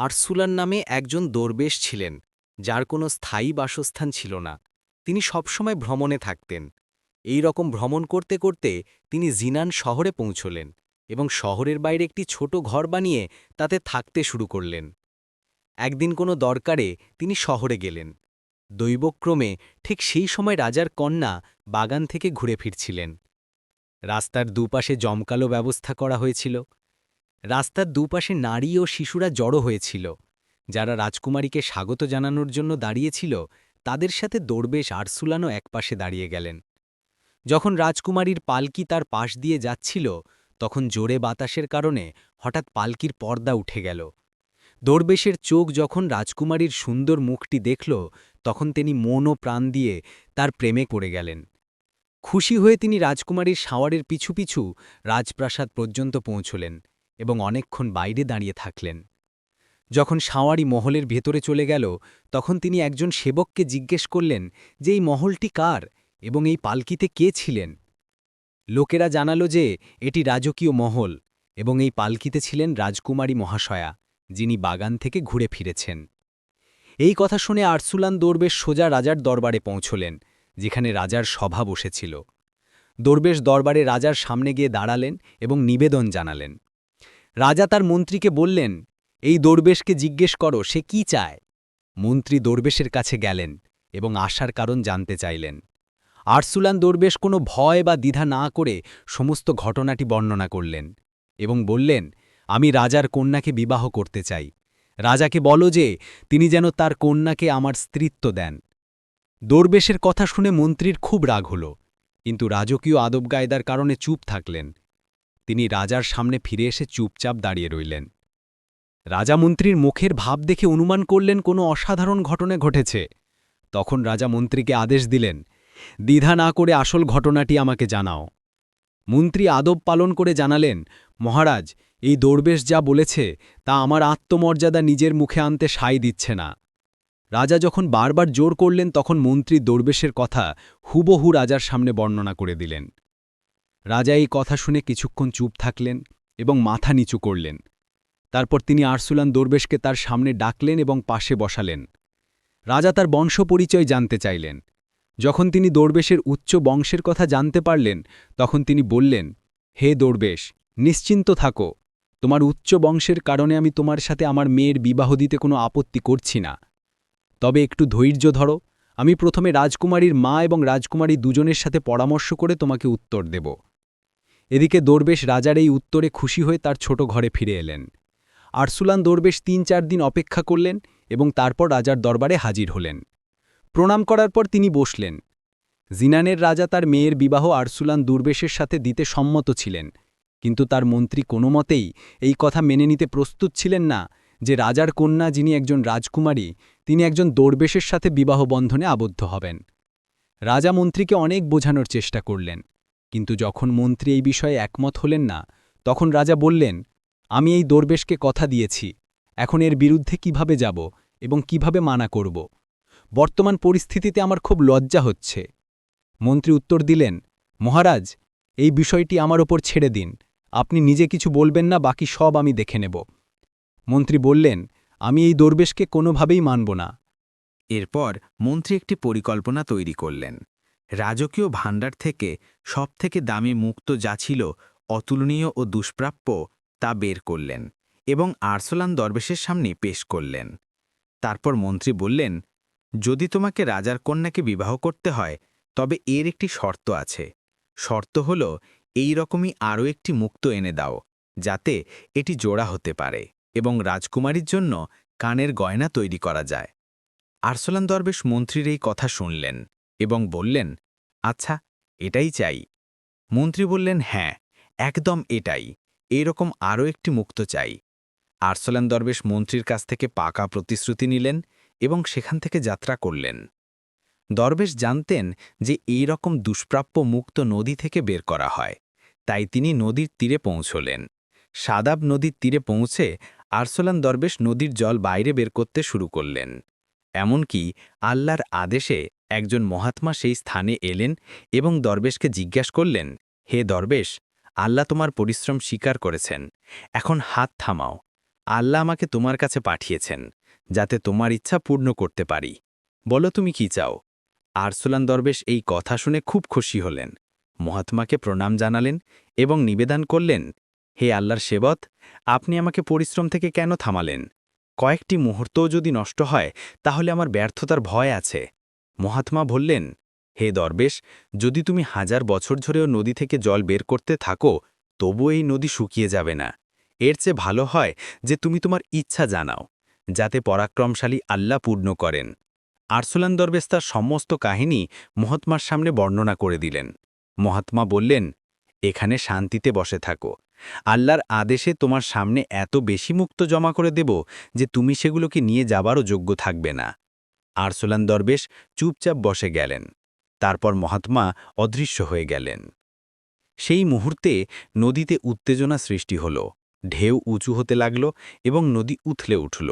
আরসুলান নামে একজন দরবেশ ছিলেন, যার কোনো স্থায়ী বাসস্থান ছিল না। তিনি সবসময় ভ্রমণে থাকতেন। এই রকম ভ্রমণ করতে করতে তিনি জিনান শহরে পৌঁছলেন এবং শহরের বাইরে একটি ছোট ঘর বানিয়ে তাতে থাকতে শুরু করলেন। একদিন কোনো দরকারে তিনি শহরে গেলেন। দৈবক্রমে ঠিক সেই সময় রাজার কন্যা বাগান থেকে ঘুরে ফিরছিলেন। রাস্তার দুপাশে জমকালো ব্যবস্থা করা হয়েছিল। রাস্তার দুপাশে নারী ও শিশুরা জড়ো হয়েছিল। যারা রাজকুমারীকে স্বাগত জানানোর জন্য দাঁড়িয়েছিল, তাদের সাথে দরবেশ আরসুলানও একপাশে দাঁড়িয়ে গেলেন। যখন রাজকুমারীর পালকি তার পাশ দিয়ে যাচ্ছিল, তখন জোরে বাতাসের কারণে হঠাৎ পালকির পর্দা উঠে গেল। দরবেশের চোখ যখন রাজকুমারীর সুন্দর মুখটি দেখল, তখন তিনি মন ও প্রাণ দিয়ে তার প্রেমে পড়ে গেলেন। খুশি হয়ে তিনি রাজকুমারীর সাওয়ারের পিছু পিছু রাজপ্রাসাদ পর্যন্ত পৌঁছলেন। এবং অনেকক্ষণ বাইরে দাঁড়িয়ে থাকলেন। যখন সাওয়ারি মহলের ভেতরে চলে গেল, তখন তিনি একজন সেবককে জিজ্ঞেস করলেন যে, এই মহলটি কার এবং এই পালকিতে কে ছিলেন? লোকেরা জানালো যে, এটি রাজকীয় মহল এবং এই পালকিতে ছিলেন রাজকুমারী মহাশয়া, যিনি বাগান থেকে ঘুরে ফিরেছেন। এই কথা শুনে আরসুলান দরবেশ সোজা রাজার দরবারে পৌঁছলেন, যেখানে রাজার সভা বসেছিল। দরবেশ দরবারে রাজার সামনে গিয়ে দাঁড়ালেন এবং নিবেদন জানালেন। রাজা তার মন্ত্রীকে বললেন, এই দরবেশকে জিজ্ঞেস করো, সে কি চায়? মন্ত্রী দরবেশের কাছে গেলেন এবং আসার কারণ জানতে চাইলেন। আরসুলান দরবেশ কোনো ভয় বা দ্বিধা না করে সমস্ত ঘটনাটি বর্ণনা করলেন এবং বললেন, আমি রাজার কন্যাকে বিবাহ করতে চাই। রাজাকে বলো যে, তিনি যেন তার কন্যাকে আমার স্ত্রীত্ব দেন। দরবেশের কথা শুনে মন্ত্রীর খুব রাগ হল, কিন্তু রাজকীয় আদব গায়দার কারণে চুপ থাকলেন। তিনি রাজার সামনে ফিরে এসে চুপচাপ দাঁড়িয়ে রইলেন। রাজামন্ত্রীর মুখের ভাব দেখে অনুমান করলেন কোনো অসাধারণ ঘটনা ঘটেছে। তখন রাজামন্ত্রীকে আদেশ দিলেন, দ্বিধা না করে আসল ঘটনাটি আমাকে জানাও। মন্ত্রী আদব পালন করে জানালেন, মহারাজ, এই দরবেশ যা বলেছে, তা আমার আত্মমর্যাদা নিজের মুখে আনতে সাই দিচ্ছে না। রাজা যখন বারবার জোর করলেন, তখন মন্ত্রী দরবেশের কথা হুবহু রাজার সামনে বর্ণনা করে দিলেন। রাজা এই কথা শুনে কিছুক্ষণ চুপ থাকলেন এবং মাথা নিচু করলেন। তারপর তিনি আরসুলান দরবেশকে তার সামনে ডাকলেন এবং পাশে বসালেন। রাজা তার বংশ পরিচয় জানতে চাইলেন। যখন তিনি দরবেশের উচ্চ বংশের কথা জানতে পারলেন, তখন তিনি বললেন, হে দরবেশ, নিশ্চিন্ত থাকো। তোমার উচ্চ বংশের কারণে আমি তোমার সাথে আমার মেয়ের বিবাহ দিতে কোনো আপত্তি করছি না। তবে একটু ধৈর্য ধরো। আমি প্রথমে রাজকুমারীর মা এবং রাজকুমারী দুজনের সাথে পরামর্শ করে তোমাকে উত্তর দেব। এদিকে দরবেশ রাজার এই উত্তরে খুশি হয়ে তার ছোট ঘরে ফিরে এলেন। আরসুলান দরবেশ তিন চার দিন অপেক্ষা করলেন এবং তারপর রাজার দরবারে হাজির হলেন। প্রণাম করার পর তিনি বসলেন। জিনানের রাজা তার মেয়ের বিবাহ আরসুলান দুর্বেশের সাথে দিতে সম্মত ছিলেন, কিন্তু তার মন্ত্রী কোনো মতেই এই কথা মেনে নিতে প্রস্তুত ছিলেন না যে রাজার কন্যা যিনি একজন রাজকুমারী, তিনি একজন দরবেশের সাথে বিবাহ বন্ধনে আবদ্ধ হবেন। রাজা মন্ত্রীকে অনেক বোঝানোর চেষ্টা করলেন। কিন্তু যখন মন্ত্রী এই বিষয়ে একমত হলেন না, তখন রাজা বললেন, আমি এই দরবেশকে কথা দিয়েছি। এখন এর বিরুদ্ধে কীভাবে যাব এবং কীভাবে মানা করব? বর্তমান পরিস্থিতিতে আমার খুব লজ্জা হচ্ছে। মন্ত্রী উত্তর দিলেন, মহারাজ, এই বিষয়টি আমার ওপর ছেড়ে দিন। আপনি নিজে কিছু বলবেন না, বাকি সব আমি দেখে নেব। মন্ত্রী বললেন, আমি এই দরবেশকে কোনোভাবেই মানব না। এরপর মন্ত্রী একটি পরিকল্পনা তৈরি করলেন। রাজকীয় ভাণ্ডার থেকে সবথেকে দামি মুক্ত যা ছিল অতুলনীয় ও দুষ্প্রাপ্য তা বের করলেন এবং আরসোলান দরবেশের সামনে পেশ করলেন। তারপর মন্ত্রী বললেন, যদি তোমাকে রাজার কন্যাকে বিবাহ করতে হয়, তবে এর একটি শর্ত আছে। শর্ত হল, এই রকমই আরও একটি মুক্ত এনে দাও, যাতে এটি জোড়া হতে পারে এবং রাজকুমারীর জন্য কানের গয়না তৈরি করা যায়। আরসোলান দরবেশ মন্ত্রীর এই কথা শুনলেন। এবং বললেন আচ্ছা এটাই চাই। মন্ত্রী বললেন হ্যাঁ একদম এটাই। এরকম আরও একটি মুক্ত চাই। আরসোলান দরবেশ মন্ত্রীর কাছ থেকে পাকা প্রতিশ্রুতি নিলেন এবং সেখান থেকে যাত্রা করলেন। দরবেশ জানতেন যে এই রকম দুষ্প্রাপ্য মুক্ত নদী থেকে বের করা হয়। তাই তিনি নদীর তীরে পৌঁছলেন। সাদাব নদীর তীরে পৌঁছে আরসোলান দরবেশ নদীর জল বাইরে বের করতে শুরু করলেন। এমনকি আল্লাহর আদেশে একজন মহাত্মা সেই স্থানে এলেন এবং দরবেশকে জিজ্ঞাস করলেন, হে দরবেশ, আল্লাহ তোমার পরিশ্রম স্বীকার করেছেন। এখন হাত থামাও। আল্লাহ আমাকে তোমার কাছে পাঠিয়েছেন, যাতে তোমার ইচ্ছা পূর্ণ করতে পারি। বলো তুমি কি চাও? আরসুলান দরবেশ এই কথা শুনে খুব খুশি হলেন। মহাত্মাকে প্রণাম জানালেন এবং নিবেদন করলেন, হে আল্লাহর সেবত, আপনি আমাকে পরিশ্রম থেকে কেন থামালেন? কয়েকটি মুহূর্তও যদি নষ্ট হয়, তাহলে আমার ব্যর্থতার ভয় আছে। মহাত্মা বললেন, হে দরবেশ, যদি তুমি হাজার বছর ধরেও নদী থেকে জল বের করতে থাকো তবু এই নদী শুকিয়ে যাবে না। এর চেয়ে ভালো হয় যে তুমি তোমার ইচ্ছা জানাও, যাতে পরাক্রমশালী আল্লাহ পূর্ণ করেন। আরসুলান দরবেশ তার সমস্ত কাহিনী মহাত্মার সামনে বর্ণনা করে দিলেন। মহাত্মা বললেন, এখানে শান্তিতে বসে থাকো। আল্লাহর আদেশে তোমার সামনে এত বেশি মুক্ত জমা করে দেব যে তুমি সেগুলোকে নিয়ে যাবারও যোগ্য থাকবে না। আরসুলান দরবেশ চুপচাপ বসে গেলেন। তারপর মহাত্মা অদৃশ্য হয়ে গেলেন। সেই মুহূর্তে নদীতে উত্তেজনা সৃষ্টি হল, ঢেউ উঁচু হতে লাগল এবং নদী উথলে উঠল।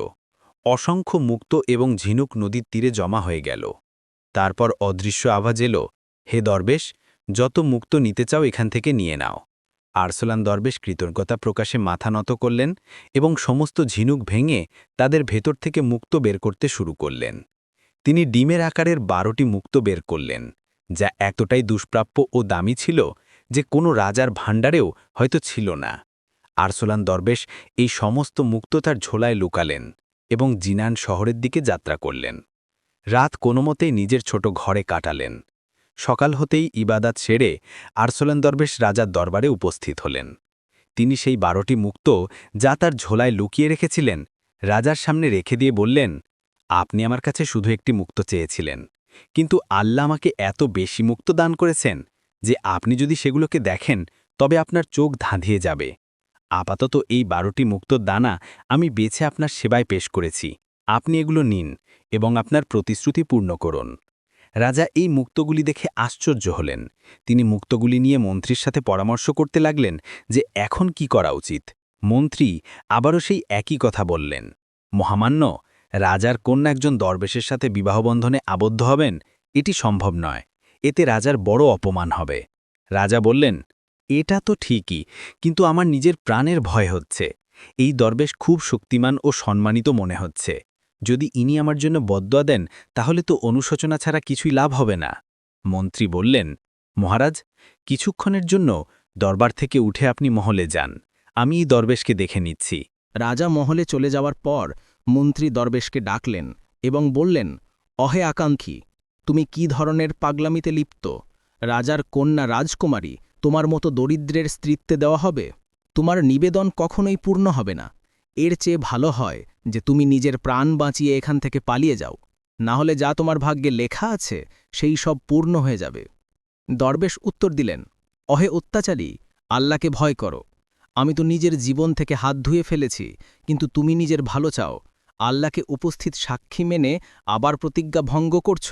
অসংখ্য মুক্ত এবং ঝিনুক নদীর তীরে জমা হয়ে গেল। তারপর অদৃশ্য আওয়াজ এলো, হে দরবেশ, যত মুক্ত নিতে চাও এখান থেকে নিয়ে নাও। আরসলান দরবেশ কৃতজ্ঞতা প্রকাশে মাথা নত করলেন এবং সমস্ত ঝিনুক ভেঙে তাদের ভেতর থেকে মুক্ত বের করতে শুরু করলেন। তিনি ডিমের আকারের বারোটি মুক্ত বের করলেন, যা এতটাই দুষ্প্রাপ্য ও দামি ছিল যে কোনো রাজার ভাণ্ডারেও হয়তো ছিল না। আরসোলান দরবেশ এই সমস্ত মুক্ত তার ঝোলায় লুকালেন এবং জিনান শহরের দিকে যাত্রা করলেন। রাত কোনোমতেই নিজের ছোট ঘরে কাটালেন। সকাল হতেই ইবাদাত সেরে আরসোলান দরবেশ রাজার দরবারে উপস্থিত হলেন। তিনি সেই বারোটি মুক্ত যা তার ঝোলায় লুকিয়ে রেখেছিলেন, রাজার সামনে রেখে দিয়ে বললেন, আপনি আমার কাছে শুধু একটি মুক্ত চেয়েছিলেন, কিন্তু আল্লাহ আমাকে এত বেশি মুক্ত দান করেছেন যে আপনি যদি সেগুলোকে দেখেন, তবে আপনার চোখ ধাঁধিয়ে যাবে। আপাতত এই বারোটি মুক্তর দানা আমি বেছে আপনার সেবায় পেশ করেছি। আপনি এগুলো নিন এবং আপনার প্রতিশ্রুতি পূর্ণ করুন। রাজা এই মুক্তগুলি দেখে আশ্চর্য হলেন। তিনি মুক্তগুলি নিয়ে মন্ত্রীর সাথে পরামর্শ করতে লাগলেন যে এখন কি করা উচিত। মন্ত্রী আবারও সেই একই কথা বললেন, মহামান্য, রাজার কন্যা একজন দরবেশের সাথে বিবাহবন্ধনে আবদ্ধ হবেন? এটি সম্ভব নয়। এতে রাজার বড় অপমান হবে। রাজা বললেন, এটা তো ঠিকই, কিন্তু আমার নিজের প্রাণের ভয় হচ্ছে। এই দরবেশ খুব শক্তিমান ও সম্মানিত মনে হচ্ছে। যদি ইনি আমার জন্য বদয়া দেন, তাহলে তো অনুশোচনা ছাড়া কিছুই লাভ হবে না। মন্ত্রী বললেন, মহারাজ, কিছুক্ষণের জন্য দরবার থেকে উঠে আপনি মহলে যান। আমি এই দরবেশকে দেখে নিচ্ছি। রাজা মহলে চলে যাওয়ার পর মন্ত্রী দরবেশকে ডাকলেন এবং বললেন, অহে আকাঙ্ক্ষী, তুমি কি ধরনের পাগলামিতে লিপ্ত? রাজার কন্যা রাজকুমারী তোমার মতো দরিদ্রের স্ত্রীত্বে দেওয়া হবে? তোমার নিবেদন কখনোই পূর্ণ হবে না। এর চেয়ে ভালো হয় যে তুমি নিজের প্রাণ বাঁচিয়ে এখান থেকে পালিয়ে যাও। না হলে যা তোমার ভাগ্যে লেখা আছে, সেই সব পূর্ণ হয়ে যাবে। দরবেশ উত্তর দিলেন, অহে অত্যাচারী, আল্লাহকে ভয় করো। আমি তো নিজের জীবন থেকে হাত ধুয়ে ফেলেছি, কিন্তু তুমি নিজের ভালো চাও। আল্লাহকে উপস্থিত সাক্ষী মেনে আবার প্রতিজ্ঞা ভঙ্গ করছ?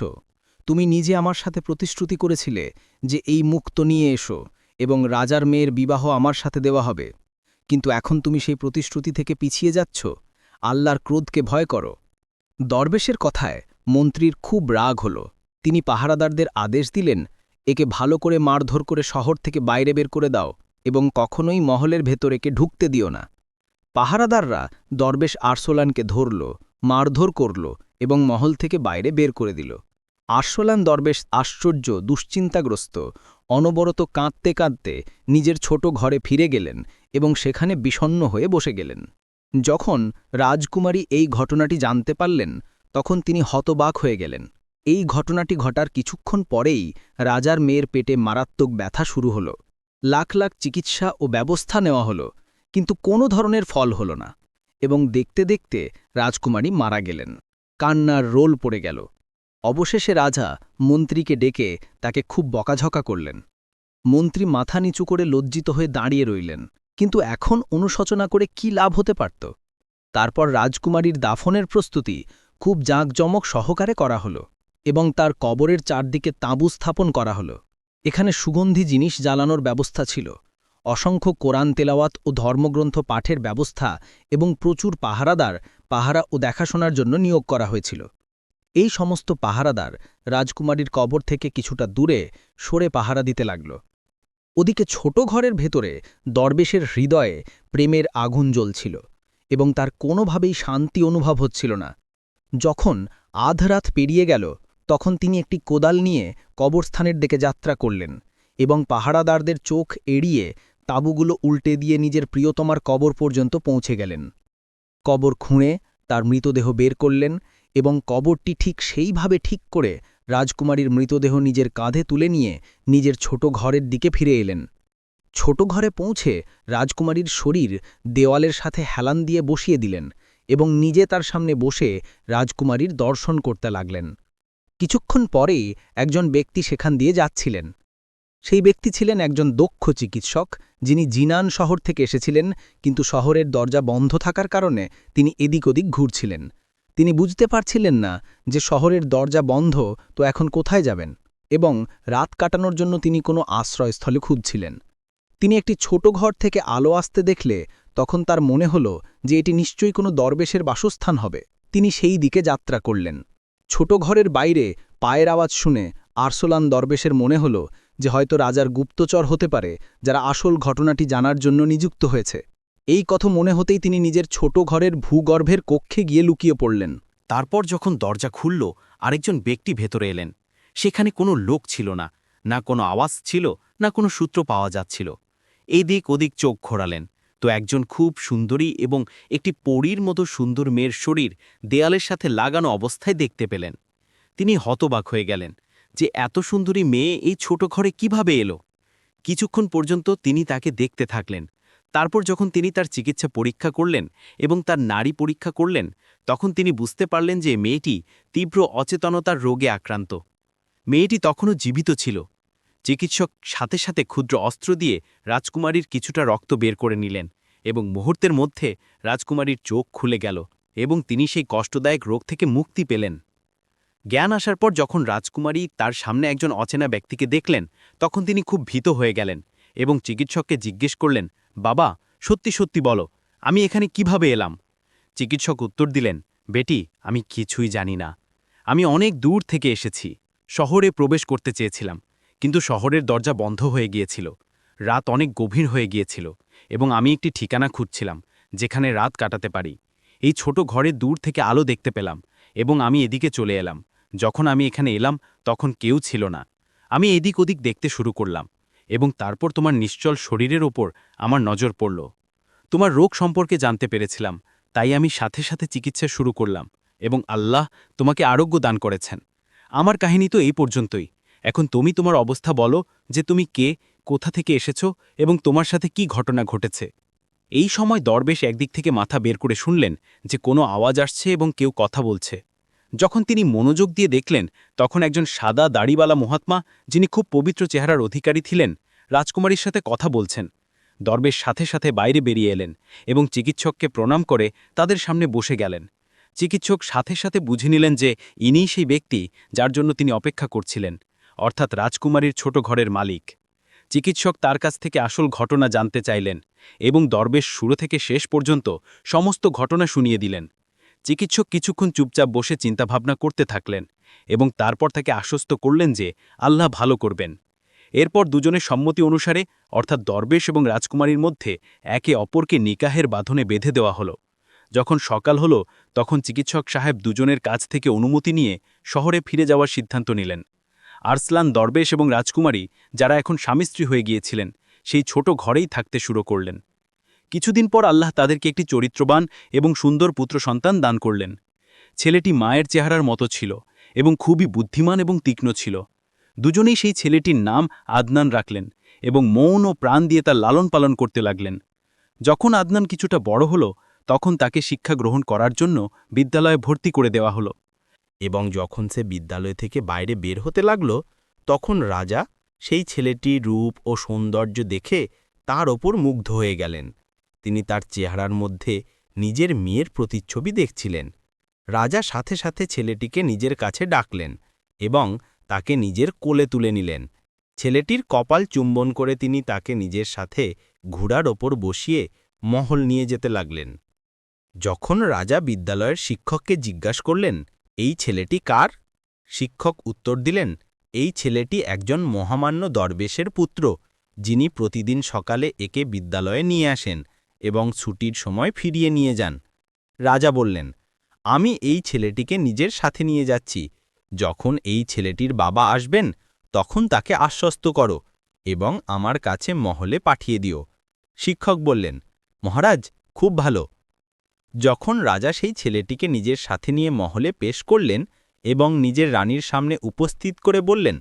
তুমি নিজে আমার সাথে প্রতিশ্রুতি করেছিলে যে এই মুক্ত নিয়ে এসো এবং রাজার মেয়ের বিবাহ আমার সাথে দেওয়া হবে। কিন্তু এখন তুমি সেই প্রতিশ্রুতি থেকে পিছিয়ে যাচ্ছ। আল্লাহর ক্রোধকে ভয় করো। দরবেশের কথায় মন্ত্রীর খুব রাগ হল। তিনি পাহারাদারদের আদেশ দিলেন, একে ভালো করে মারধর করে শহর থেকে বাইরে বের করে দাও এবং কখনোই মহলের ভেতরেকে ঢুকতে দিও না। পাহারাদাররা দরবেশ আরসোলানকে ধরল, মারধর করল এবং মহল থেকে বাইরে বের করে দিল। আরসোলান দরবেশ আশ্চর্য, দুশ্চিন্তাগ্রস্ত, অনবরত কাঁদতে কাঁদতে নিজের ছোট ঘরে ফিরে গেলেন এবং সেখানে বিষণ্ন হয়ে বসে গেলেন। যখন রাজকুমারী এই ঘটনাটি জানতে পারলেন, তখন তিনি হতবাক হয়ে গেলেন। এই ঘটনাটি ঘটার কিছুক্ষণ পরেই রাজার মেয়ের পেটে মারাত্মক ব্যথা শুরু হল। লাখ লাখ চিকিৎসা ও ব্যবস্থা নেওয়া হলো, কিন্তু কোনো ধরনের ফল হল না এবং দেখতে দেখতে রাজকুমারী মারা গেলেন। কান্নার রোল পড়ে গেল। অবশেষে রাজা মন্ত্রীকে ডেকে তাকে খুব বকাঝকা করলেন। মন্ত্রী মাথা নিচু করে লজ্জিত হয়ে দাঁড়িয়ে রইলেন। কিন্তু এখন অনুশোচনা করে কি লাভ হতে পারত? তারপর রাজকুমারীর দাফনের প্রস্তুতি খুব জাঁকজমক সহকারে করা হল এবং তার কবরের চারদিকে তাঁবু স্থাপন করা হল। এখানে সুগন্ধি জিনিস জ্বালানোর ব্যবস্থা ছিল, অসংখ্য কোরআন তেলাওয়াত ও ধর্মগ্রন্থ পাঠের ব্যবস্থা এবং প্রচুর পাহারাদার, পাহারা ও দেখাশোনার জন্য নিয়োগ করা হয়েছিল। এই সমস্ত পাহারাদার রাজকুমারীর কবর থেকে কিছুটা দূরে সরে পাহারা দিতে লাগল। ওদিকে ছোট ঘরের ভেতরে দরবেশের হৃদয়ে প্রেমের আগুন জ্বলছিল এবং তার কোনোভাবেই শান্তি অনুভব হচ্ছিল না। যখন আধরাত পেরিয়ে গেল, তখন তিনি একটি কোদাল নিয়ে কবরস্থানের দিকে যাত্রা করলেন এবং পাহারাদারদের চোখ এড়িয়ে তাঁবুগুলো উল্টে দিয়ে নিজের প্রিয়তমার কবর পর্যন্ত পৌঁছে গেলেন। কবর খুঁড়ে তার মৃতদেহ বের করলেন এবং কবরটি ঠিক সেইভাবে ঠিক করে রাজকুমারীর মৃতদেহ নিজের কাঁধে তুলে নিয়ে নিজের ছোট ঘরের দিকে ফিরে এলেন। ছোট ঘরে পৌঁছে রাজকুমারীর শরীর দেওয়ালের সাথে হেলান দিয়ে বসিয়ে দিলেন এবং নিজে তার সামনে বসে রাজকুমারীর দর্শন করতে লাগলেন। কিছুক্ষণ পরেই একজন ব্যক্তি সেখান দিয়ে যাচ্ছিলেন। সেই ব্যক্তি ছিলেন একজন দক্ষ চিকিৎসক, যিনি জিনান শহর থেকে এসেছিলেন, কিন্তু শহরের দরজা বন্ধ থাকার কারণে তিনি এদিক ওদিক ঘুরছিলেন। তিনি বুঝতে পারছিলেন না যে শহরের দরজা বন্ধ, তো এখন কোথায় যাবেন? এবং রাত কাটানোর জন্য তিনি কোনো আশ্রয়স্থলে খুঁজছিলেন। তিনি একটি ছোট ঘর থেকে আলো আসতে দেখলে তখন তার মনে হল যে এটি নিশ্চয়ই কোনো দরবেশের বাসস্থান হবে। তিনি সেই দিকে যাত্রা করলেন। ছোট ঘরের বাইরে পায়ের আওয়াজ শুনে আরসোলান দরবেশের মনে হল যে হয়তো রাজার গুপ্তচর হতে পারে, যারা আসল ঘটনাটি জানার জন্য নিযুক্ত হয়েছে। এই কথা মনে হতেই তিনি নিজের ছোট ঘরের ভূগর্ভের কক্ষে গিয়ে লুকিয়ে পড়লেন। তারপর যখন দরজা খুলল, আরেকজন ব্যক্তি ভেতরে এলেন। সেখানে কোনো লোক ছিল না না কোনো আওয়াজ ছিল, না কোনো সূত্র পাওয়া যাচ্ছিল। এদিক ওদিক চোখ ঘোরালেন। তো একজন খুব সুন্দরী এবং একটি পরীর মতো সুন্দর মেয়ের শরীর দেয়ালের সাথে লাগানো অবস্থায় দেখতে পেলেন। তিনি হতবাক হয়ে গেলেন যে, এত সুন্দরী মেয়ে এই ছোট ঘরে কীভাবে এলো? কিছুক্ষণ পর্যন্ত তিনি তাকে দেখতে থাকলেন। তারপর যখন তিনি তার চিকিৎসা পরীক্ষা করলেন এবং তার নারী পরীক্ষা করলেন, তখন তিনি বুঝতে পারলেন যে মেয়েটি তীব্র অচেতনতার রোগে আক্রান্ত। মেয়েটি তখনও জীবিত ছিল। চিকিৎসক সাথে সাথে ক্ষুদ্র অস্ত্র দিয়ে রাজকুমারীর কিছুটা রক্ত বের করে নিলেন এবং মুহূর্তের মধ্যে রাজকুমারীর চোখ খুলে গেল এবং তিনি সেই কষ্টদায়ক রোগ থেকে মুক্তি পেলেন। জ্ঞান আসার পর যখন রাজকুমারী তার সামনে একজন অচেনা ব্যক্তিকে দেখলেন, তখন তিনি খুব ভীত হয়ে গেলেন এবং চিকিৎসককে জিজ্ঞেস করলেন বাবা, সত্যি সত্যি বলো, আমি এখানে কীভাবে এলাম? চিকিৎসক উত্তর দিলেন, বেটি, আমি কিছুই জানি না। আমি অনেক দূর থেকে এসেছি। শহরে প্রবেশ করতে চেয়েছিলাম, কিন্তু শহরের দরজা বন্ধ হয়ে গিয়েছিল। রাত অনেক গভীর হয়ে গিয়েছিল এবং আমি একটি ঠিকানা খুঁজছিলাম, যেখানে রাত কাটাতে পারি। এই ছোট ঘরে দূর থেকে আলো দেখতে পেলাম এবং আমি এদিকে চলে এলাম। যখন আমি এখানে এলাম, তখন কেউ ছিল না। আমি এদিক ওদিক দেখতে শুরু করলাম। এবং তারপর তোমার নিশ্চল শরীরের ওপর আমার নজর পড়ল। তোমার রোগ সম্পর্কে জানতে পেরেছিলাম, তাই আমি সাথে সাথে চিকিৎসা শুরু করলাম এবং আল্লাহ তোমাকে আরোগ্য দান করেছেন। আমার কাহিনী তো এই পর্যন্তই। এখন তুমি তোমার অবস্থা বলো যে তুমি কে, কোথা থেকে এসেছ এবং তোমার সাথে কি ঘটনা ঘটেছে। এই সময় দরবেশ একদিক থেকে মাথা বের করে শুনলেন যে কোনো আওয়াজ আসছে এবং কেউ কথা বলছে। যখন তিনি মনোযোগ দিয়ে দেখলেন, তখন একজন সাদা দাড়িওয়ালা মহাত্মা, যিনি খুব পবিত্র চেহারার অধিকারী ছিলেন, রাজকুমারীর সাথে কথা বলছেন। দরবেশ সাথে সাথে বাইরে বেরিয়ে এলেন এবং চিকিৎসককে প্রণাম করে তাদের সামনে বসে গেলেন। চিকিৎসক সাথে সাথে বুঝে নিলেন যে ইনিই সেই ব্যক্তি যার জন্য তিনি অপেক্ষা করছিলেন, অর্থাৎ রাজকুমারীর ছোট ঘরের মালিক। চিকিৎসক তার কাছ থেকে আসল ঘটনা জানতে চাইলেন এবং দরবেশ শুরু থেকে শেষ পর্যন্ত সমস্ত ঘটনা শুনিয়ে দিলেন। চিকিৎসক কিছুক্ষণ চুপচাপ বসে চিন্তাভাবনা করতে থাকলেন এবং তারপর তাকে আশ্বস্ত করলেন যে আল্লাহ ভালো করবেন। এরপর দুজনের সম্মতি অনুসারে, অর্থাৎ দরবেশ এবং রাজকুমারীর মধ্যে একে অপরকে নিকাহের বাঁধনে বেঁধে দেওয়া হলো। যখন সকাল হলো, তখন চিকিৎসক সাহেব দুজনের কাছ থেকে অনুমতি নিয়ে শহরে ফিরে যাওয়ার সিদ্ধান্ত নিলেন। আরসলান দরবেশ এবং রাজকুমারী, যারা এখন স্বামী স্ত্রী হয়ে গিয়েছিলেন, সেই ছোট ঘরেই থাকতে শুরু করলেন। কিছুদিন পর আল্লাহ তাদেরকে একটি চরিত্রবান এবং সুন্দর পুত্র সন্তান দান করলেন। ছেলেটি মায়ের চেহারার মতো ছিল এবং খুবই বুদ্ধিমান এবং তীক্ষ্ণ ছিল। দুজনেই সেই ছেলেটির নাম আদনান রাখলেন এবং মৌন ও প্রাণ দিয়ে তার লালন পালন করতে লাগলেন। যখন আদনান কিছুটা বড় হল, তখন তাকে শিক্ষা গ্রহণ করার জন্য বিদ্যালয়ে ভর্তি করে দেওয়া হলো। এবং যখন সে বিদ্যালয় থেকে বাইরে বের হতে লাগল, তখন রাজা সেই ছেলেটির রূপ ও সৌন্দর্য দেখে তার ওপর মুগ্ধ হয়ে গেলেন। তিনি তার চেহারার মধ্যে নিজের মেয়ের প্রতিচ্ছবি দেখছিলেন। রাজা সাথে সাথে ছেলেটিকে নিজের কাছে ডাকলেন এবং তাকে নিজের কোলে তুলে নিলেন। ছেলেটির কপাল চুম্বন করে তিনি তাকে নিজের সাথে ঘোড়ার ওপর বসিয়ে মহল নিয়ে যেতে লাগলেন। যখন রাজা বিদ্যালয়ের শিক্ষককে জিজ্ঞাসা করলেন, এই ছেলেটি কার? শিক্ষক উত্তর দিলেন, এই ছেলেটি একজন মহামান্য দরবেশের পুত্র, যিনি প্রতিদিন সকালে একে বিদ্যালয়ে নিয়ে আসেন। এবং ছুটির সময় ফিরিয়ে নিয়ে যান। রাজা বললেন, আমি এই ছেলেটিকে নিজের সাথে নিয়ে যাচ্ছি। যখন এই ছেলেটির বাবা আসবেন, তখন তাকে আশ্বস্ত করো এবং আমার কাছে মহলে পাঠিয়ে দিও। শিক্ষক বললেন, মহারাজ, খুব ভালো। যখন রাজা সেই ছেলেটিকে নিজের সাথে নিয়ে মহলে পেশ করলেন এবং নিজের রানীর সামনে উপস্থিত করে বললেন,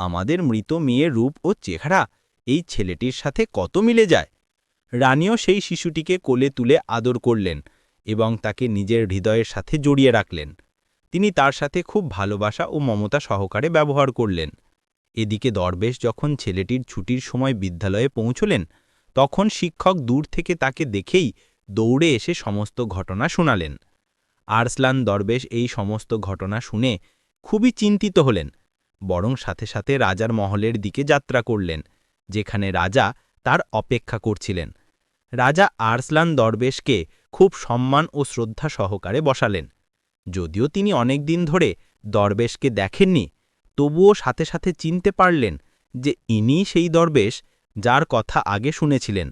আমাদের মৃত মেয়ের রূপ ও চেহারা এই ছেলেটির সাথে কত মিলে যায়? রানীও সেই শিশুটিকে কোলে তুলে আদর করলেন এবং তাকে নিজের হৃদয়ের সাথে জড়িয়ে রাখলেন। তিনি তার সাথে খুব ভালোবাসা ও মমতা সহকারে ব্যবহার করলেন। এদিকে দরবেশ যখন ছেলেটির ছুটির সময় বিদ্যালয়ে পৌঁছলেন, তখন শিক্ষক দূর থেকে তাকে দেখেই দৌড়ে এসে সমস্ত ঘটনা শোনালেন। আরসলান দরবেশ এই সমস্ত ঘটনা শুনে খুবই চিন্তিত হলেন, বরং সাথে সাথে রাজার মহলের দিকে যাত্রা করলেন, যেখানে রাজা তার অপেক্ষা করছিলেন। রাজা আরসলান দরবেশকে খুব সম্মান ও শ্রদ্ধা সহকারে বসালেন। যদিও তিনি অনেক দিন ধরে দরবেশকে দেখেননি, তবুও সাথে সাথে চিনতে পারলেন যে ইনি সেই দরবেশ যার কথা আগে শুনেছিলেন।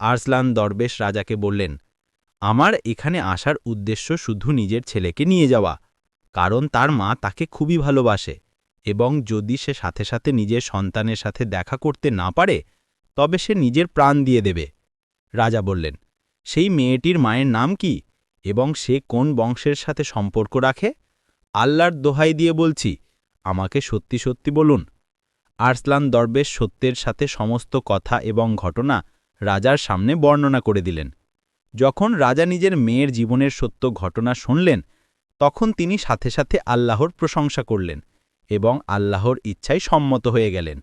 আরসলান দরবেশ রাজাকে বললেন, আমার এখানে আসার উদ্দেশ্য শুধু নিজের ছেলেকে নিয়ে যাওয়া, কারণ তার মা তাকে খুবই ভালোবাসে এবং যদি সে সাথে সাথে নিজের সন্তানের সাথে দেখা করতে না পারে, তবে সে নিজের প্রাণ দিয়ে দেবে। রাজা বললেন, সেই মেয়েটির মায়ের নাম কি এবং সে কোন বংশের সাথে সম্পর্ক রাখে? আল্লাহর দোহাই দিয়ে বলছি, আমাকে সত্যি সত্যি বলুন। আর্সলান দরবেশ সত্যের সাথে সমস্ত কথা এবং ঘটনা রাজার সামনে বর্ণনা করে দিলেন। যখন রাজা নিজের মেয়ের জীবনের সত্য ঘটনা শুনলেন, তখন তিনি সাথে সাথে আল্লাহর প্রশংসা করলেন এবং আল্লাহর ইচ্ছায় সম্মত হয়ে গেলেন।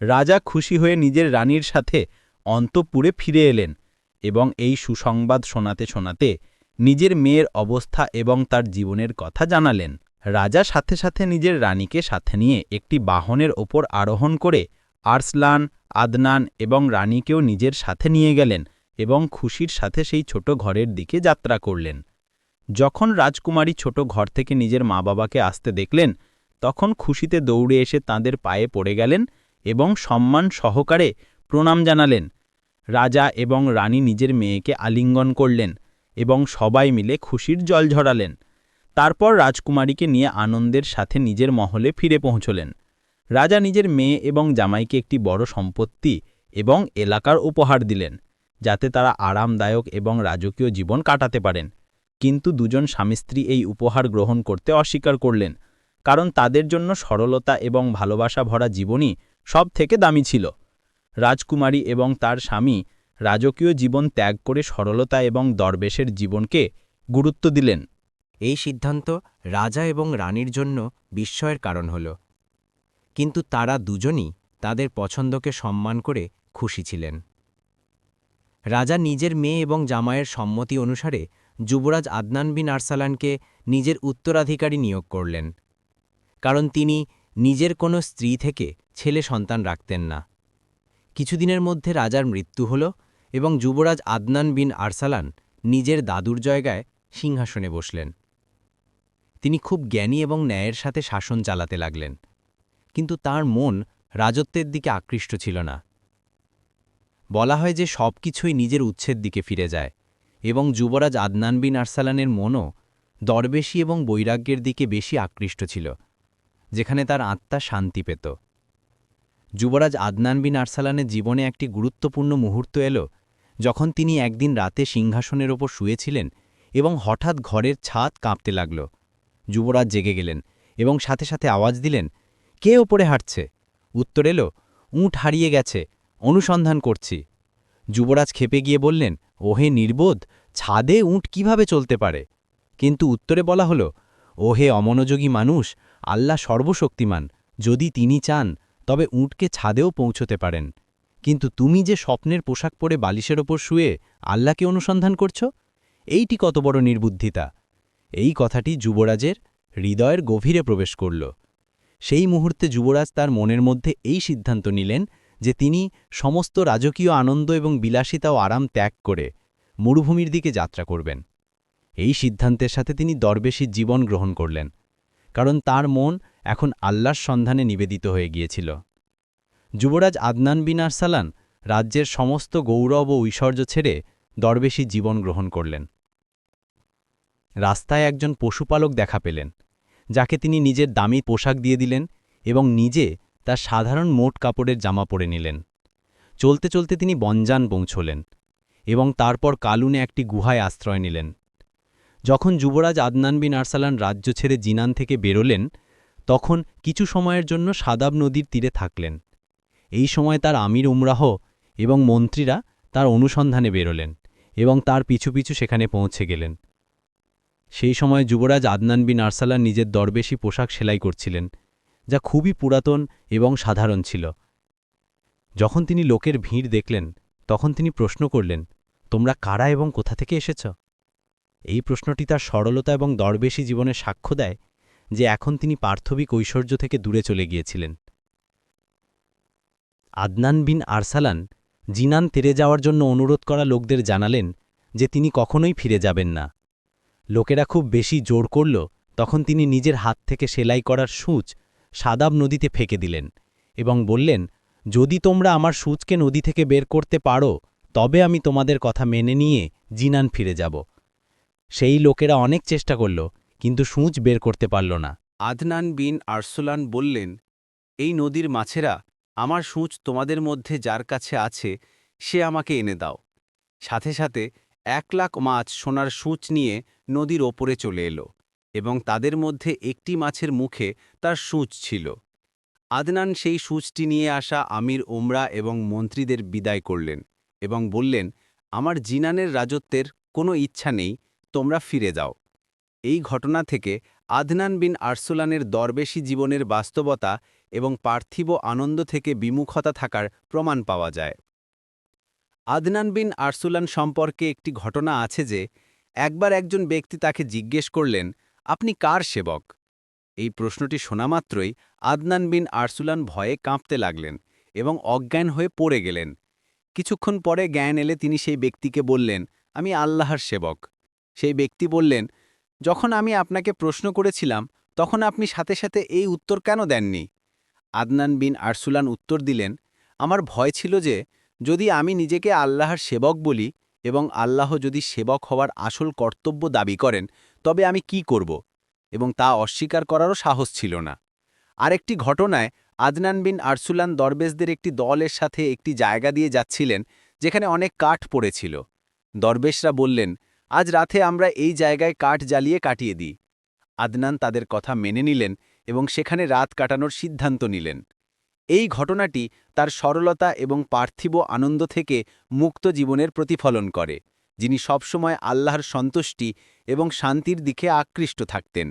রাজা খুশি হয়ে নিজের রানীর সাথে অন্তপুরে ফিরে এলেন। এবং এই সুসংবাদ শোনাতে শোনাতে নিজের মেয়ের অবস্থা এবং তার জীবনের কথা জানালেন। রাজা সাথে সাথে নিজের রানীকে সাথে নিয়ে একটি বাহনের ওপর আরোহণ করে আরসলান, আদনান এবং রানীকেও নিজের সাথে নিয়ে গেলেন এবং খুশির সাথে সেই ছোট ঘরের দিকে যাত্রা করলেন। যখন রাজকুমারী ছোট ঘর থেকে নিজের মা বাবাকে আসতে দেখলেন, তখন খুশিতে দৌড়ে এসে তাঁদের পায়ে পড়ে গেলেন এবং সম্মান সহকারে প্রণাম জানালেন। রাজা এবং রানী নিজের মেয়েকে আলিঙ্গন করলেন এবং সবাই মিলে খুশির জল ঝরালেন। তারপর রাজকুমারীকে নিয়ে আনন্দের সাথে নিজের মহলে ফিরে পৌঁছলেন। রাজা নিজের মেয়ে এবং জামাইকে একটি বড় সম্পত্তি এবং এলাকার উপহার দিলেন, যাতে তারা আরামদায়ক এবং রাজকীয় জীবন কাটাতে পারেন। কিন্তু দুজন স্বামী স্ত্রী এই উপহার গ্রহণ করতে অস্বীকার করলেন, কারণ তাদের জন্য সরলতা এবং ভালোবাসা ভরা জীবনই সব থেকে দামি ছিল। রাজকুমারী এবং তার স্বামী রাজকীয় জীবন ত্যাগ করে সরলতা এবং দরবেশের জীবনকে গুরুত্ব দিলেন। এই সিদ্ধান্ত রাজা এবং রানীর জন্য বিস্ময়ের কারণ হল। কিন্তু তারা দুজনই তাদের পছন্দকে সম্মান করে খুশি ছিলেন। রাজা নিজের মেয়ে এবং জামাইয়ের সম্মতি অনুসারে যুবরাজ আদনান বিন আরসালানকে নিজের উত্তরাধিকারী নিয়োগ করলেন। কারণ তিনি নিজের কোনো স্ত্রী থেকে ছেলে সন্তান রাখতেন না। কিছুদিনের মধ্যে রাজার মৃত্যু হল এবং যুবরাজ আদনান বিন আরসালান নিজের দাদুর জায়গায় সিংহাসনে বসলেন। তিনি খুব জ্ঞানী এবং ন্যায়ের সাথে শাসন চালাতে লাগলেন, কিন্তু তার মন রাজত্বের দিকে আকৃষ্ট ছিল না। বলা হয় যে সব কিছুই নিজের উচ্ছের দিকে ফিরে যায় এবং যুবরাজ আদনান বিন আরসালানের মনও দরবেশী এবং বৈরাগ্যের দিকে বেশি আকৃষ্ট ছিল, যেখানে তার আত্মা শান্তি পেত। যুবরাজ আদনান বিন আরসালানের জীবনে একটি গুরুত্বপূর্ণ মুহূর্ত এল, যখন তিনি একদিন রাতে সিংহাসনের ওপর শুয়েছিলেন এবং হঠাৎ ঘরের ছাদ কাঁপতে লাগল। যুবরাজ জেগে গেলেন এবং সাথে সাথে আওয়াজ দিলেন, কে ওপরে হাঁটছে? উত্তর এলো, উঁট হারিয়ে গেছে, অনুসন্ধান করছি। যুবরাজ খেপে গিয়ে বললেন, ওহে নির্বোধ, ছাদে উঁট কীভাবে চলতে পারে? কিন্তু উত্তরে বলা হল, ওহে অমনোযোগী মানুষ, আল্লাহ সর্বশক্তিমান, যদি তিনি চান তবে উঁটকে ছাদেও পৌঁছতে পারেন। কিন্তু তুমি যে স্বপ্নের পোশাক পরে বালিশের ওপর শুয়ে আল্লাহকে অনুসন্ধান করছ, এইটি কত বড় নির্বুদ্ধিতা। এই কথাটি যুবরাজের হৃদয়ের গভীরে প্রবেশ করল। সেই মুহূর্তে যুবরাজ তার মনের মধ্যে এই সিদ্ধান্ত নিলেন যে তিনি সমস্ত রাজকীয় আনন্দ এবং বিলাসিতা ও আরাম ত্যাগ করে মরুভূমির দিকে যাত্রা করবেন। এই সিদ্ধান্তের সাথে তিনি দরবেশীর জীবন গ্রহণ করলেন। কারণ তার মন এখন আল্লাহর সন্ধানে নিবেদিত হয়ে গিয়েছিল। যুবরাজ আদনান বিন আরসালান রাজ্যের সমস্ত গৌরব ও ঐশ্বর্য ছেড়ে দরবেশী জীবন গ্রহণ করলেন। রাস্তায় একজন পশুপালক দেখা পেলেন, যাকে তিনি নিজের দামি পোশাক দিয়ে দিলেন এবং নিজে তার সাধারণ মোট কাপড়ের জামা পরে নিলেন। চলতে চলতে তিনি বনজান পৌঁছলেন এবং তারপর কালুনে একটি গুহায় আশ্রয় নিলেন। যখন যুবরাজ আদনান বিন আরসালান রাজ্য ছেড়ে জিনান থেকে বেরোলেন তখন কিছু সময়ের জন্য সাদাব নদীর তীরে থাকলেন। এই সময় তার আমির উমরাহ এবং মন্ত্রীরা তার অনুসন্ধানে বেরোলেন এবং তার পিছু পিছু সেখানে পৌঁছে গেলেন। সেই সময় যুবরাজ আদনান বিন আরসালান নিজের দরবেশী পোশাক সেলাই করছিলেন, যা খুবই পুরাতন এবং সাধারণ ছিল। যখন তিনি লোকের ভিড় দেখলেন, তখন তিনি প্রশ্ন করলেন, তোমরা কারা এবং কোথা থেকে এসেছ? এই প্রশ্নটি তার সরলতা এবং দরবেশী জীবনে সাক্ষ্য দেয় যে এখন তিনি পার্থবিক ঐশ্বর্য থেকে দূরে চলে গিয়েছিলেন। আদনান বিন আরসালান জিনান তেরে যাওয়ার জন্য অনুরোধ করা লোকদের জানালেন যে তিনি কখনোই ফিরে যাবেন না। লোকেরা খুব বেশি জোর করল, তখন তিনি নিজের হাত থেকে সেলাই করার সূচ সাদাব নদীতে ফেঁকে দিলেন এবং বললেন, যদি তোমরা আমার সূচকে নদী থেকে বের করতে পারো, তবে আমি তোমাদের কথা মেনে নিয়ে জিনান ফিরে যাব। সেই লোকেরা অনেক চেষ্টা করল কিন্তু সূচ বের করতে পারল না। আদনান বিন আরসুলান বললেন, এই নদীর মাছেরা, আমার সূঁচ তোমাদের মধ্যে যার কাছে আছে, সে আমাকে এনে দাও। সাথে সাথে এক লাখ মাছ সোনার সূঁচ নিয়ে নদীর ওপরে চলে এলো এবং তাদের মধ্যে একটি মাছের মুখে তার সূঁচ ছিল। আদনান সেই সূচটি নিয়ে আসা আমির ওমরা এবং মন্ত্রীদের বিদায় করলেন এবং বললেন, আমার জিনানের রাজত্বের কোনো ইচ্ছা নেই, তোমরা ফিরে যাও। এই ঘটনা থেকে আদনান বিন আরসুলানের দরবেশী জীবনের বাস্তবতা এবং পার্থিব আনন্দ থেকে বিমুখতা থাকার প্রমাণ পাওয়া যায়। আদনান বিন আরসুলান সম্পর্কে একটি ঘটনা আছে যে, একবার একজন ব্যক্তি তাকে জিজ্ঞেস করলেন, আপনি কার সেবক? এই প্রশ্নটি শোনামাত্রই আদনান বিন আরসুলান ভয়ে কাঁপতে লাগলেন এবং অজ্ঞান হয়ে পড়ে গেলেন। কিছুক্ষণ পরে জ্ঞান এলে তিনি সেই ব্যক্তিকে বললেন, আমি আল্লাহর সেবক। সেই ব্যক্তি বললেন যখন আমি আপনাকে প্রশ্ন করেছিলাম, তখন আপনি সাথে সাথে এই উত্তর কেন দেননি? আদনান বিন আরসুলান উত্তর দিলেন, আমার ভয় ছিল যে, যদি আমি নিজেকে আল্লাহর সেবক বলি এবং আল্লাহ যদি সেবক হওয়ার আসল কর্তব্য দাবি করেন, তবে আমি কি করব? এবং তা অস্বীকার করারও সাহস ছিল না। আরেকটি ঘটনায় আদনান বিন আরসুলান দরবেশদের একটি দলের সাথে একটি জায়গা দিয়ে যাচ্ছিলেন, যেখানে অনেক কাঠ পড়েছিল। দরবেশরা বললেন আজ রাতে আমরা এই জায়গায় কাঠ জ্বালিয়ে কাটিয়ে দিই। আদনান তাদের কথা মেনে নিলেন এবং সেখানে রাত কাটানোর সিদ্ধান্ত নিলেন। এই ঘটনাটি তার সরলতা এবং পার্থিব আনন্দ থেকে মুক্ত জীবনের প্রতিফলন করে, যিনি সবসময় আল্লাহর সন্তুষ্টি এবং শান্তির দিকে আকৃষ্ট থাকতেন।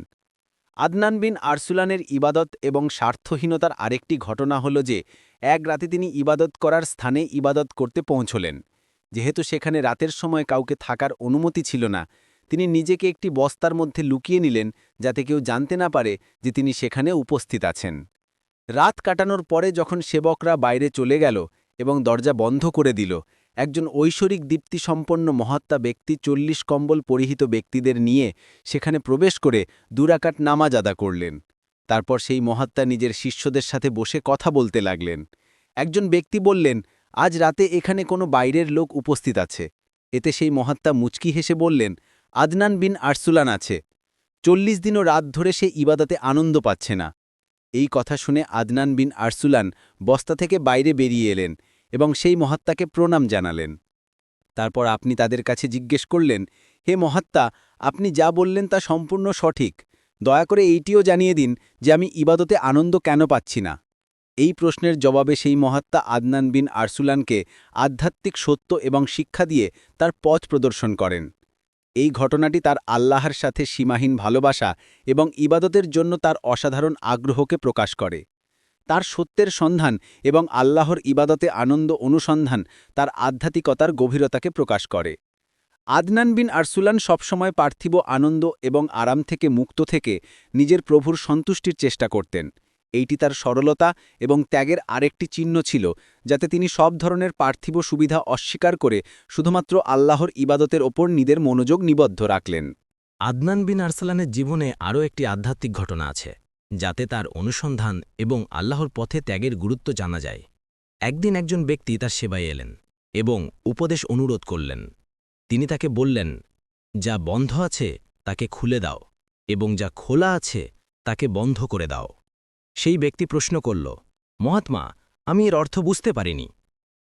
আদনান বিন আরসুলানের ইবাদত এবং স্বার্থহীনতার আরেকটি ঘটনা হল যে, এক রাতে তিনি ইবাদত করার স্থানে ইবাদত করতে পৌঁছলেন। যেহেতু সেখানে রাতের সময় কাউকে থাকার অনুমতি ছিল না, তিনি নিজেকে একটি বস্তার মধ্যে লুকিয়ে নিলেন যাতে কেউ জানতে না পারে যে তিনি সেখানে উপস্থিত আছেন। রাত কাটানোর পরে যখন সেবকরা বাইরে চলে গেল এবং দরজা বন্ধ করে দিল, একজন ঐশ্বরিক দীপ্তিসম্পন্ন মহাত্মা ব্যক্তি চল্লিশ কম্বল পরিহিত ব্যক্তিদের নিয়ে সেখানে প্রবেশ করে দুরাকাট নামাজ আদা করলেন। তারপর সেই মহাত্মা নিজের শিষ্যদের সাথে বসে কথা বলতে লাগলেন। একজন ব্যক্তি বললেন আজ রাতে এখানে কোনো বাইরের লোক উপস্থিত আছে। এতে সেই মহাত্মা মুচকি হেসে বললেন, আদনান বিন আরসুলান আছে। চল্লিশ দিনও রাত ধরে সে ইবাদতে আনন্দ পাচ্ছে না। এই কথা শুনে আদনান বিন আরসুলান বস্তা থেকে বাইরে বেরিয়ে এলেন এবং সেই মহাত্মাকে প্রণাম জানালেন। তারপর আপনি তাদের কাছে জিজ্ঞেস করলেন, হে মহাত্মা, আপনি যা বললেন তা সম্পূর্ণ সঠিক। দয়া করে এইটিও জানিয়ে দিন যে আমি ইবাদতে আনন্দ কেন পাচ্ছি না। এই প্রশ্নের জবাবে সেই মহাত্মা আদনান বিন আরসুলানকে আধ্যাত্মিক সত্য এবং শিক্ষা দিয়ে তার পথ প্রদর্শন করেন। এই ঘটনাটি তার আল্লাহর সাথে সীমাহীন ভালোবাসা এবং ইবাদতের জন্য তার অসাধারণ আগ্রহকে প্রকাশ করে। তার সত্যের সন্ধান এবং আল্লাহর ইবাদতে আনন্দ অনুসন্ধান তার আধ্যাত্মিকতার গভীরতাকে প্রকাশ করে। আদনান বিন আরসুলান সবসময় পার্থিব আনন্দ এবং আরাম থেকে মুক্ত থেকে নিজের প্রভুর সন্তুষ্টির চেষ্টা করতেন। এইটি তার সরলতা এবং ত্যাগের আরেকটি চিহ্ন ছিল, যাতে তিনি সব ধরনের পার্থিব সুবিধা অস্বীকার করে শুধুমাত্র আল্লাহর ইবাদতের ওপর নিজের মনোযোগ নিবদ্ধ রাখলেন। আদনান বিন আরসালানের জীবনে আরও একটি আধ্যাত্মিক ঘটনা আছে, যাতে তার অনুসন্ধান এবং আল্লাহর পথে ত্যাগের গুরুত্ব জানা যায়। একদিন একজন ব্যক্তি তার সেবায় এলেন এবং উপদেশ অনুরোধ করলেন। তিনি তাকে বললেন, যা বন্ধ আছে তাকে খুলে দাও এবং যা খোলা আছে তাকে বন্ধ করে দাও। সেই ব্যক্তি প্রশ্ন করল, মহাত্মা, আমি এর অর্থ বুঝতে পারিনি।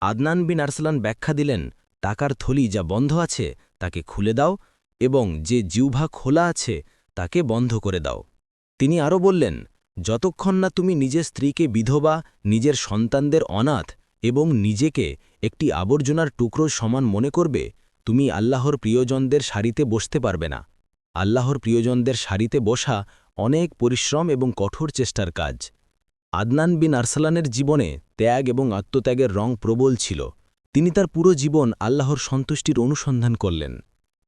আদনান বিন আরসালান ব্যাখ্যা দিলেন, টাকার থলি যা বন্ধ আছে তাকে খুলে দাও এবং যে জিউভা খোলা আছে তাকে বন্ধ করে দাও। তিনি আরও বললেন, যতক্ষণ না তুমি নিজের স্ত্রীকে বিধবা, নিজের সন্তানদের অনাথ এবং নিজেকে একটি আবর্জনার টুকরো সমান মনে করবে, তুমি আল্লাহর প্রিয়জনদের সারিতে বসতে পারবে না। আল্লাহর প্রিয়জনদের সারিতে বসা অনেক পরিশ্রম এবং কঠোর চেষ্টার কাজ। আদনান বিন আরসালানের জীবনে ত্যাগ এবং আত্মত্যাগের রং প্রবল ছিল। তিনি তার পুরো জীবন আল্লাহর সন্তুষ্টির অনুসন্ধান করলেন।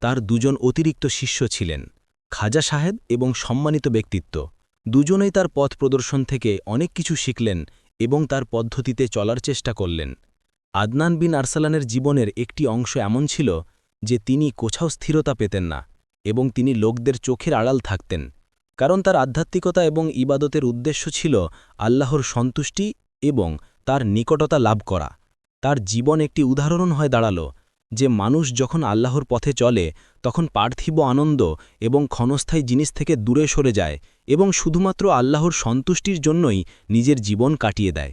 তার দুজন অতিরিক্ত শিষ্য ছিলেন, খাজা সাহেব এবং সম্মানিত ব্যক্তিত্ব। দুজনেই তার পথ প্রদর্শন থেকে অনেক কিছু শিখলেন এবং তার পদ্ধতিতে চলার চেষ্টা করলেন। আদনান বিন আরসালানের জীবনের একটি অংশ এমন ছিল যে তিনি কোথাও স্থিরতা পেতেন না এবং তিনি লোকদের চোখের আড়াল থাকতেন। কারণ তার আধ্যাত্মিকতা এবং ইবাদতের উদ্দেশ্য ছিল আল্লাহর সন্তুষ্টি এবং তার নিকটতা লাভ করা। তার জীবন একটি উদাহরণ হয়ে দাঁড়াল, যে মানুষ যখন আল্লাহর পথে চলে, তখন পার্থিব আনন্দ এবং ক্ষণস্থায়ী জিনিস থেকে দূরে সরে যায় এবং শুধুমাত্র আল্লাহর সন্তুষ্টির জন্যই নিজের জীবন কাটিয়ে দেয়।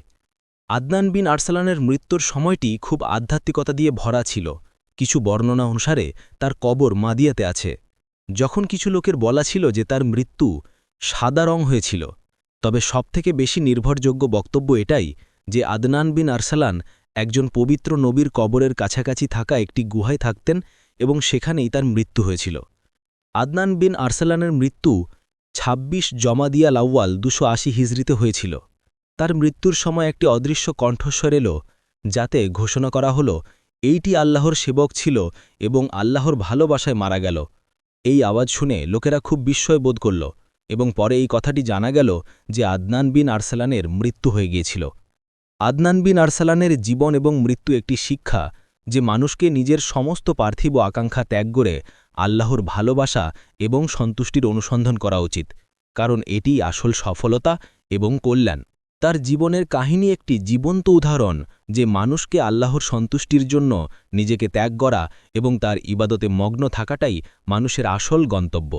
আদনান বিন আরসালানের মৃত্যুর সময়টি খুব আধ্যাত্মিকতা দিয়ে ভরা ছিল। কিছু বর্ণনা অনুসারে তার কবর মাদিয়াতে আছে। যখন কিছু লোকের বলা ছিল যে তার মৃত্যু সাদা রং হয়েছিল, তবে সবথেকে বেশি নির্ভরযোগ্য বক্তব্য এটাই যে আদনান বিন আরসালান একজন পবিত্র নবীর কবরের কাছাকাছি থাকা একটি গুহায় থাকতেন এবং সেখানেই তার মৃত্যু হয়েছিল। আদনান বিন আরসালানের মৃত্যু ২৬ জমাদিয়া লাউয়াল দুশো আশি হিজড়িতে হয়েছিল। তার মৃত্যুর সময় একটি অদৃশ্য কণ্ঠস্বর এলো, যাতে ঘোষণা করা হল, এইটি আল্লাহর সেবক ছিল এবং আল্লাহর ভালোবাসায় মারা গেল। এই আওয়াজ শুনে লোকেরা খুব বিস্ময় বোধ করল এবং পরে এই কথাটি জানা গেল যে আদনান বিন আরসালানের মৃত্যু হয়ে গিয়েছিল। আদনান বিন আরসালানের জীবন এবং মৃত্যু একটি শিক্ষা যে মানুষকে নিজের সমস্ত পার্থিব আকাঙ্ক্ষা ত্যাগ করে আল্লাহর ভালোবাসা এবং সন্তুষ্টির অনুসন্ধান করা উচিত, কারণ এটি আসল সফলতা এবং কল্যাণ। তার জীবনের কাহিনী একটি জীবন্ত উদাহরণ যে মানুষকে আল্লাহর সন্তুষ্টির জন্য নিজেকে ত্যাগ করা এবং তার ইবাদতে মগ্ন থাকাটাই মানুষের আসল গন্তব্য।